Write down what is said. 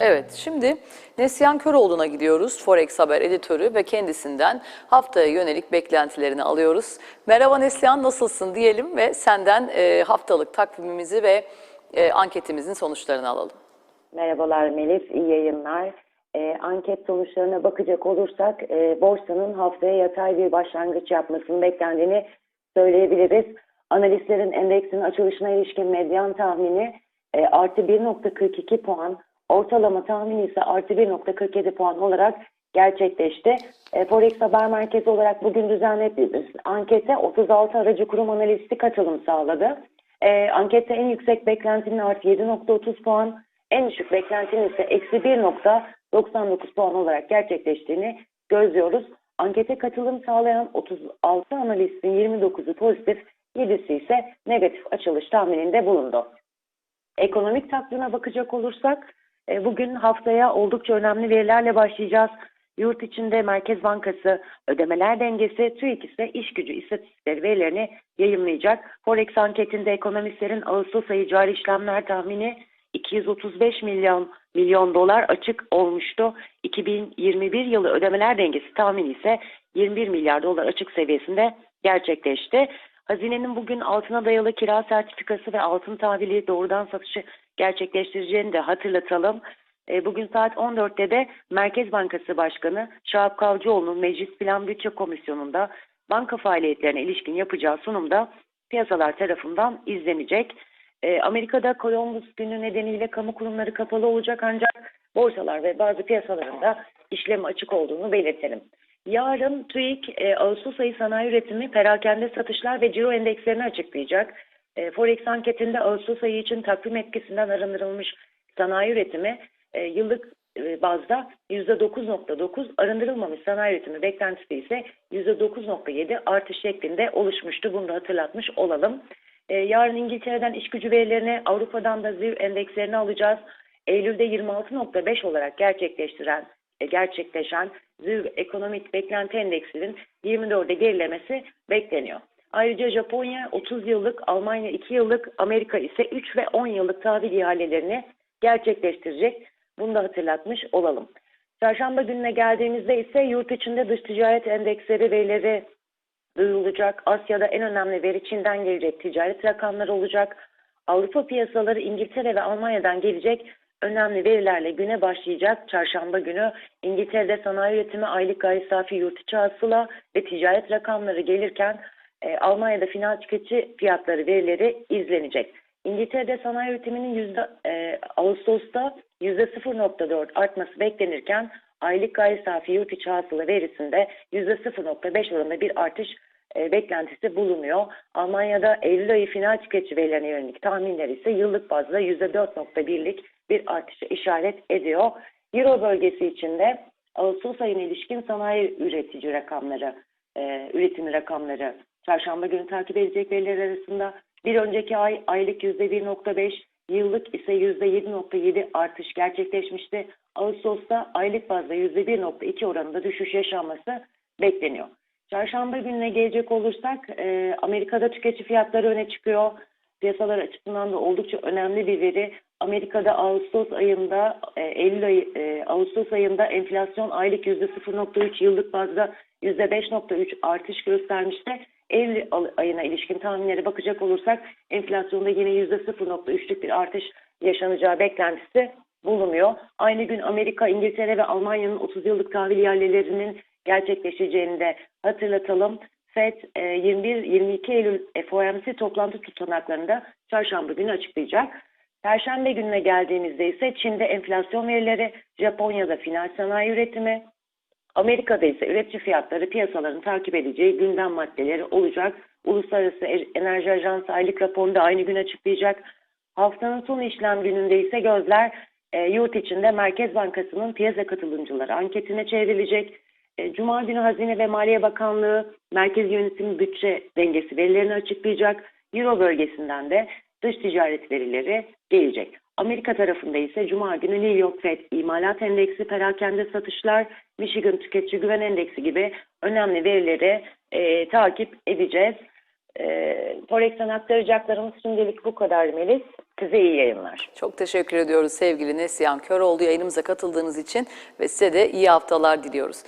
Evet, şimdi Neslihan Köroğlu'na gidiyoruz. Forex Haber editörü ve kendisinden haftaya yönelik beklentilerini alıyoruz. Merhaba Neslihan, nasılsın diyelim ve senden e, haftalık takvimimizi ve e, anketimizin sonuçlarını alalım. Merhabalar Melis, iyi yayınlar. Ee, anket sonuçlarına bakacak olursak e, borsanın haftaya yatay bir başlangıç yapmasının beklendiğini söyleyebiliriz. Analistlerin endeksin açılışına ilişkin medyan tahmini e, artı 1.42 puan, ortalama tahmini ise artı 1.47 puan olarak gerçekleşti. E, Forex Haber Merkezi olarak bugün düzenlediğimiz ankete 36 aracı kurum analisti katılım sağladı. E, ankette en yüksek beklentinin artı 7.30 puan, en düşük beklentinin ise eksi 1.99 puan olarak gerçekleştiğini gözlüyoruz. Ankete katılım sağlayan 36 analistin 29'u pozitif, 7'si ise negatif açılış tahmininde bulundu. Ekonomik takvime bakacak olursak bugün haftaya oldukça önemli verilerle başlayacağız. Yurt içinde Merkez Bankası ödemeler dengesi, TÜİK ise iş gücü istatistikleri verilerini yayımlayacak. Forex anketinde ekonomistlerin Ağustos ayı cari işlemler tahmini 235 milyon milyon dolar açık olmuştu. 2021 yılı ödemeler dengesi tahmini ise 21 milyar dolar açık seviyesinde gerçekleşti. Hazinenin bugün altına dayalı kira sertifikası ve altın tahvili doğrudan satışı gerçekleştireceğini de hatırlatalım. E, Bugün saat 14'te de Merkez Bankası Başkanı Şahap Kavcıoğlu'nun Meclis Plan Bütçe Komisyonu'nda banka faaliyetlerine ilişkin yapacağı sunumda piyasalar tarafından izlenecek. E, Amerika'da Columbus günü nedeniyle kamu kurumları kapalı olacak ancak borsalar ve bazı piyasalarında işlemi açık olduğunu belirtelim. Yarın TÜİK e, Ağustos ayı sanayi üretimi, perakende satışlar ve ciro endekslerini açıklayacak. E, Forex anketinde Ağustos ayı için takvim etkisinden arındırılmış sanayi üretimi e, yıllık e, bazda %9.9 arındırılmamış sanayi üretimi beklentisi ise %9.7 artış şeklinde oluşmuştu. Bunu da hatırlatmış olalım. E, yarın İngiltere'den iş gücü verilerini, Avrupa'dan da ZİV endekslerini alacağız. Eylül'de 26.5 olarak gerçekleştiren gerçekleşen ZİV ekonomik beklenti endeksinin 24'de gerilemesi bekleniyor. Ayrıca Japonya 30 yıllık, Almanya 2 yıllık, Amerika ise 3 ve 10 yıllık tahvil ihalelerini gerçekleştirecek. Bunu da hatırlatmış olalım. Çarşamba gününe geldiğimizde ise yurt içinde dış ticaret endeksleri verileri duyulacak. Asya'da en önemli veri Çin'den gelecek ticaret rakamları olacak. Avrupa piyasaları İngiltere ve Almanya'dan gelecek önemli verilerle güne başlayacak. Çarşamba günü İngiltere'de sanayi üretimi aylık gayri safi yurt içi hasıla ve ticaret rakamları gelirken e, Almanya'da final tüketici fiyatları verileri izlenecek. İngiltere'de sanayi üretiminin yüzde, e, Ağustos'ta %0.4 artması beklenirken aylık gayri safi yurt içi hasıla verisinde %0.5 oranında bir artış e, beklentisi bulunuyor. Almanya'da Eylül ayı final tüketici verilerine yönelik tahminler ise yıllık bazda %4.1'lik bir artışa işaret ediyor. Euro bölgesi içinde Ağustos ayına ilişkin sanayi üretici rakamları, e, üretim rakamları çarşamba günü takip edecek veriler arasında bir önceki ay aylık %1.5, yıllık ise %7.7 artış gerçekleşmişti. Ağustos'ta aylık bazda %1.2 oranında düşüş yaşanması bekleniyor. Çarşamba gününe gelecek olursak e, Amerika'da tüketici fiyatları öne çıkıyor. Piyasalar açısından da oldukça önemli bir veri. Amerika'da Ağustos ayında, e, Eylül ayı, e, Ağustos ayında enflasyon aylık %0.3, yıllık bazda %5.3 artış göstermişti. Eylül ayına ilişkin tahminlere bakacak olursak enflasyonda yine %0.3'lük bir artış yaşanacağı beklentisi bulunuyor. Aynı gün Amerika, İngiltere ve Almanya'nın 30 yıllık tahvil ihalelerinin gerçekleşeceğini de hatırlatalım. FED 21-22 Eylül FOMC toplantı tutanaklarında çarşamba günü açıklayacak. Perşembe gününe geldiğimizde ise Çin'de enflasyon verileri, Japonya'da final sanayi üretimi, Amerika'da ise üretici fiyatları piyasaların takip edeceği gündem maddeleri olacak. Uluslararası Enerji Ajansı aylık raporunu da aynı gün açıklayacak. Haftanın son işlem gününde ise gözler e, yurt içinde Merkez Bankası'nın piyasa katılımcıları anketine çevrilecek. E, Cuma günü Hazine ve Maliye Bakanlığı Merkez Yönetim Bütçe Dengesi verilerini açıklayacak. Euro bölgesinden de dış ticaret verileri gelecek. Amerika tarafında ise Cuma günü New York Fed imalat endeksi, perakende satışlar, Michigan tüketici güven endeksi gibi önemli verileri e, takip edeceğiz. E, Forex'ten aktaracaklarımız şimdilik bu kadar Melis. Size iyi yayınlar. Çok teşekkür ediyoruz sevgili Neslihan Köroğlu yayınımıza katıldığınız için ve size de iyi haftalar diliyoruz.